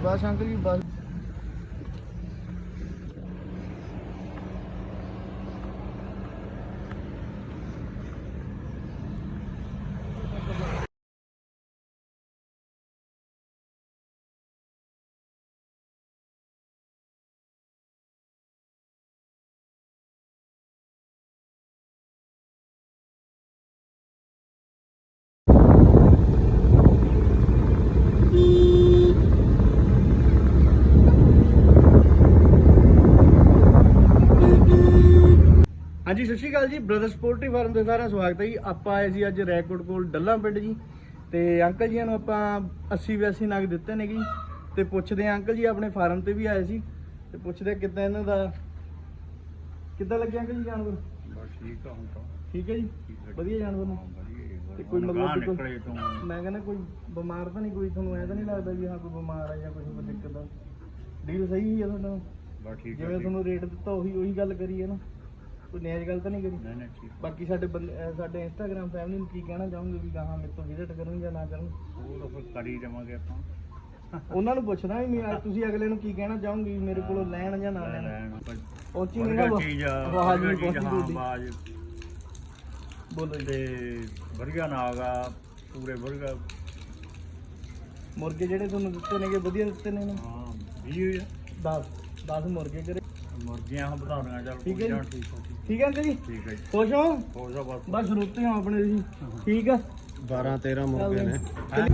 ਬਸ uncle ਜੀ ਬਸ। ਹਾਂਜੀ ਸਤਿ ਸ਼੍ਰੀ ਅਕਾਲ ਜੀ। ਬ੍ਰਦਰ ਸਪੋਰਟਰੀ ਫਾਰਮ ਤੇ ਸਾਰਿਆਂ ਦਾ ਸਵਾਗਤ ਹੈ ਜੀ। ਆਪਾਂ ਆਏ ਸੀ ਅੱਜ ਰੈਕੋਰਡ ਕੋਲ ਡੱਲਾ ਪਿੰਡ ਜੀ। ਤੇ ਅੰਕਲ ਜੀ ਨੂੰ ਆਪਾਂ 80 82 ਨਗ ਦਿੱਤੇ ਨੇ ਜੀ। ਤੇ ਪੁੱਛਦੇ ਆ ਅੰਕਲ ਜੀ ਆਪਣੇ ਫਾਰਮ ਤੇ ਵੀ ਆਏ ਸੀ। ਤੇ ਪੁੱਛਦੇ ਕਿੱਦਾਂ ਇਹਨਾਂ ਦਾ ਕਿੱਦਾਂ ਲੱਗਿਆ ਅੰਕਲ ਜੀ ਜਾਨਵਰ? ਬਸ ਠੀਕ ਆ ਹੁਣ ਤਾਂ। ਠੀਕ ਹੈ ਜੀ। ਵਧੀਆ ਜਾਨਵਰ ਨੇ। ਤੇ ਕੋਈ ਮਤਲਬ ਮੈਂ ਕਹਿੰਦਾ ਕੋਈ ਬਿਮਾਰ ਤਾਂ ਨਹੀਂ ਕੋਈ ਤੁਹਾਨੂੰ ਐ ਤਾਂ ਨਹੀਂ ਲੱਗਦਾ ਵੀ ਹਾਂ ਕੋਈ ਬਿਮਾਰ ਆ ਜਾਂ ਕੋਈ ਦਿੱਕਤ ਆ। ਡੀਲ ਸਹੀ ਹੈ ਤੁਹਾਡਾ? ਬਸ ਠੀਕ ਹੈ ਜਿਵੇਂ। ਤੁਹਾਨੂੰ ਰੇਟ ਦਿੱਤਾ ਉਹੀ ਉਹੀ ਗੱਲ ਕਰੀ ਹੈ ਨਾ। ਕੋਈ ਨੇਜ ਗੱਲ ਤਾਂ ਨਹੀਂ ਕਰੀ? ਨਹੀਂ ਨਹੀਂ ਠੀਕ ਬਾਕੀ ਸਾਡੇ ਬੰਦੇ ਅਹ ਸਾਡੇ ਇੰਸਟਾਗ੍ਰam ਫੈਮਿਲੀ ਨੂੰ ਕੀ ਕਹਿਣਾ ਚਾਹੋਗੇ ਵੀ ਗਾਹਾਂ ਮੇਰੇ ਤੋਂ ਵਿਜ਼ਿਟ ਕਰਨ ਜਾਂ ਨਾ ਕਰਨ? ਉਹ ਤਾਂ ਫਿਰ ਕਰੀ ਜਾਵਾਂਗੇ ਆਪਾਂ। ਉਹਨਾਂ ਨੂੰ ਪੁੱਛਣਾ ਵੀ ਮੈਂ ਤੁਸੀਂ ਅਗਲੇ ਨੂੰ ਕੀ ਕਹਿਣਾ ਚਾਹੋਗੇ ਵੀ ਮੇਰੇ ਕੋਲੋਂ ਲੈਣ ਜਾਂ ਨਾ ਲੈ ਲੈਣ ਲੈਣ ਪਰ ਪਹੁੰਚੀ ਨਹੀਂ ਨਾ ਚੀਜ਼ ਆ ਆਵਾਜ਼ ਵਧੀਆ ਨਹੀਂ ਚੀਜ਼, ਪਹੁੰਚੀ ਹਾਂ, ਤੁਹਾਡੀ। ਆਵਾਜ਼। ਬੋਲੋ ਜੀ। ਤੇ ਵਧੀਆ ਨਾਗਾ ਪੂਰੇ ਵਧੀਆ ਮੁਰਗੇ ਜਿਹੜੇ ਤੁਹਾਨੂੰ ਦਿੱਤੇ ਨੇਗੇ ਵਧੀਆ ਦਿੱਤੇ ਨੇ ਹਾਂ 20 10 10 ਮੁਰਗੇ ਕਰੇ ਮੁਰਗੀਆਂ ਵਧਾਉਣੀਆਂ ਚੱਲ ਠੀਕ ਹੈ ਕੋਈ ਨਾ, ਜੀ। ਠੀਕ ਆ, ਠੀਕ ਠੀਕ ਹੈ ਅੰਕਲ ਜੀ? ਠੀਕ ਹੈ ਜੀ। ਖੁਸ਼ ਹੋ? ਹੋ ਜਾ ਬਸ। ਬਸ ਰੋਤੇ ਹੋ ਆਪਣੇ ਤੁਸੀਂ ਠੀਕ ਆ? 12 13 ਮੁਰਗੇ ਨੇ।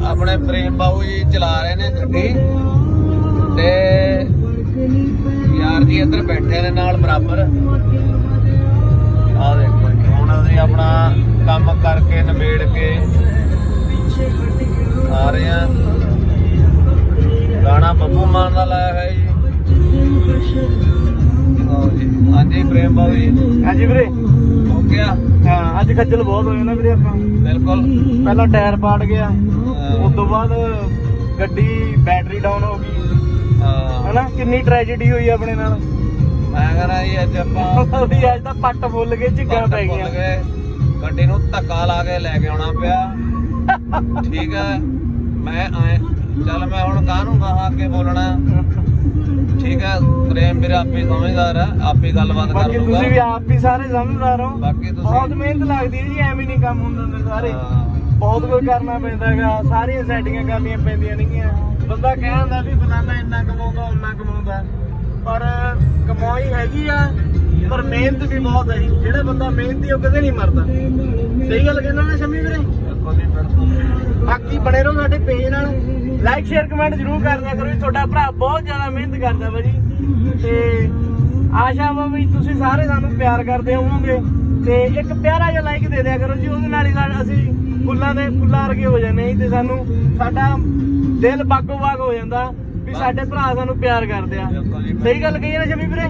ਆਪਣੇ ਪ੍ਰੇਮ ਬਾਬੂ ਜੀ ਚਲਾ ਰਹੇ ਨੇ ਗੱਡੀ। ਤੇ ਯਾਰ ਜੀ ਇੱਧਰ ਬੈਠੇ ਨੇ ਨਾਲ ਬਰਾਬਰ। ਆ ਦੇਖੋ ਜੀ, ਹੁਣ ਅਸੀਂ ਆਪਣਾ ਕੰਮ ਕਰਕੇ ਨਿਬੇੜ ਕੇ ਆ ਰਹੇ ਆ ਗਾਣਾ ਬੱਬੂ ਮਾਨ ਦਾ ਲਾਇਆ ਹੈ ਜੀ ਆਓ ਜੀ। ਹਾਂਜੀ ਪ੍ਰੇਮ ਬਾਬੂ ਜੀ। ਹਾਂਜੀ ਵੀਰੇ। ਹੋ ਗਿਆ। ਹਾਂ ਅੱਜ ਖੱਜਲ ਬਹੁਤ ਹੋਏ ਨਾ ਵੀਰੇ ਆਪਾਂ। ਬਿਲਕੁਲ। ਪਹਿਲਾਂ ਟਾਇਰ ਪਾੜ ਗਿਆ। ਅਹ, ਉਸ ਤੋਂ ਬਾਅਦ ਗੱਡੀ ਬੈਟਰੀ ਡਾਊਨ ਹੋ ਗਈ। ਹਾਂ। ਹਨਾ ਕਿੰਨੀ ਟ੍ਰੈਜੇਡੀ ਹੋਈ ਆਪਣੇ ਨਾਲ। ਮੈਂ ਕਹਿੰਦਾ ਜੀ ਅੱਜ ਆਪਾਂ ਉਹਦੀ ਅੱਜ ਤਾਂ ਪੱਟ ਫੁੱਲ ਕੇ ਝਿੱਗਾਂ ਪੈ ਭੁੱਲ ਗਈਆਂ। ਗਏ। ਗੱਡੀ ਨੂੰ ਧੱਕਾ ਲਾ ਕੇ ਲੈ ਕੇ ਆਉਣਾ ਪਿਆ। ਠੀਕ ਹੈ। ਮੈਂ ਆਏ ਚੱਲ ਮੈਂ ਹੁਣ ਕਾਹਨੂੰ ਕਹਾਂ ਅੱਗੇ ਬੋਲਣਾ। ਠੀਕ ਹੈ ਪ੍ਰੇਮ ਵੀਰ ਆਪੇ ਸਮਝਦਾਰ ਹੈ ਆਪੇ ਗੱਲਬਾਤ ਕਰ ਬਾਕੀ ਲੂਗਾ ਤੁਸੀਂ ਵੀ ਆਪ ਵੀ ਸਾਰੇ ਸਮਝਦਾਰ ਹੋ। ਬਾਕੀ ਤੁਸੀਂ ਬਹੁਤ ਮਿਹਨਤ ਲੱਗਦੀ ਹੈ ਜੀ ਐਵੇਂ ਨਹੀਂ ਕੰਮ ਹੁੰਦੇ ਹੁੰਦੇ ਸਾਰੇ। ਹਾਂ, ਬਹੁਤ ਕੁਝ ਕਰਨਾ ਪੈਂਦਾ ਹੈਗਾ ਸਾਰੀਆਂ ਸੈਟਿੰਗਾਂ ਕਰਨੀਆਂ ਪੈਂਦੀਆਂ ਨੇਗੀਆਂ। ਬੰਦਾ ਕਹਿੰਦਾ ਵੀ ਫਲਾਣਾ ਇੰਨਾ ਕਮਾਉਂਦਾ ਉਹਨਾਂ ਕਮਾਉਂਦਾ। ਪਰ ਕਮਾਈ ਹੈਗੀ ਆ ਪਰ ਮਿਹਨਤ ਵੀ ਬਹੁਤ ਹੈ ਜੀ। ਜਿਹੜਾ ਬੰਦਾ ਮਿਹਨਤੀ ਉਹ ਕਦੇ ਨਹੀਂ ਮਰਦਾ। ਸਹੀ ਗੱਲ ਕਹਿੰਦਾ ਨਾ ਸ਼ਮੀ ਵੀਰੇ? ਬਾਕੀ ਬਣੇ ਰਹੋ ਸਾਡੇ ਪੇਜ ਨਾਲ। ਲਾਈਕ ਸ਼ੇਅਰ ਕਮੈਂਟ ਜ਼ਰੂਰ ਕਰਦਿਆ ਕਰੋ ਜੀ। ਤੁਹਾਡਾ ਭਰਾ ਬਹੁਤ ਜ਼ਿਆਦਾ ਮਿਹਨਤ ਕਰਦਾ ਵਾ ਜੀ। ਤੇ ਆਸ਼ਾ ਵਾ ਵੀ ਤੁਸੀਂ ਸਾਰੇ ਸਾਨੂੰ ਪਿਆਰ ਕਰਦੇ ਹੋਵੋਗੇ। ਤੇ ਇੱਕ ਪਿਆਰਾ ਜਿਹਾ ਲਾਈਕ ਦੇ ਦਿਆ ਕਰੋ ਜੀ। ਉਹਦੇ ਨਾਲ ਹੀ ਅਸੀਂ ਫੁੱਲਾਂ ਦੇ ਫੁੱਲਾਂ ਵਰਗੇ ਹੋ ਜਾਂਦੇ ਹਾਂ ਜੀ ਤੇ ਸਾਨੂੰ ਸਾਡਾ ਦਿਲ ਬਾਗੋ ਬਾਗ ਹੋ ਜਾਂਦਾ ਵੀ ਸਾਡੇ ਭਰਾ ਸਾਨੂੰ ਪਿਆਰ ਕਰਦੇ ਆ। ਸਹੀ ਗੱਲ ਕਹੀ ਨਾ ਸ਼ਮੀ ਵੀਰੇ?